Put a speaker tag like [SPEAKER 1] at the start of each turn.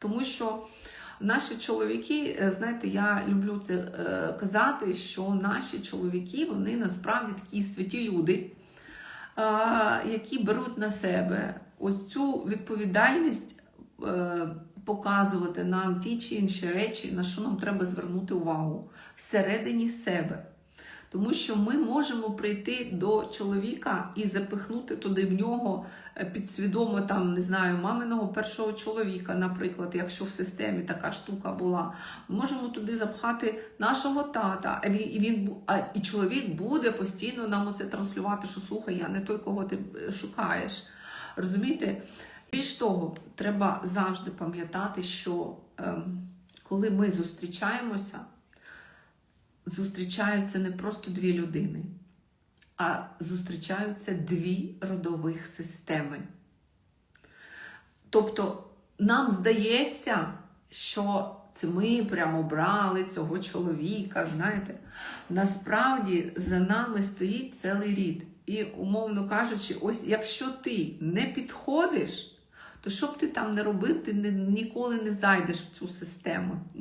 [SPEAKER 1] Тому що наші чоловіки, е, знаєте, я люблю це е, казати, що наші чоловіки вони насправді такі святі люди, які беруть на себе ось цю відповідальність е, показувати нам ті чи інші речі, на що нам треба звернути увагу всередині себе. Тому що ми можемо прийти до чоловіка і запихнути туди в нього е, підсвідомо там, не знаю, маминого першого чоловіка, наприклад, якщо в системі така штука була. Ми можемо туди запхати нашого тата, і він і чоловік буде постійно нам оце транслювати, що слухай, я не той, кого ти е, шукаєш. Розумієте? Більш того, треба завжди пам'ятати, що ем, коли ми зустрічаємося, зустрічаються не просто дві людини, а зустрічаються дві родових системи. Тобто нам здається, що це ми прямо брали цього чоловіка, знаєте. Насправді за нами стоїть цілий рід. І, умовно кажучи, ось якщо ти не підходиш, то що б ти там не робив, ти ніколи не зайдеш в цю систему.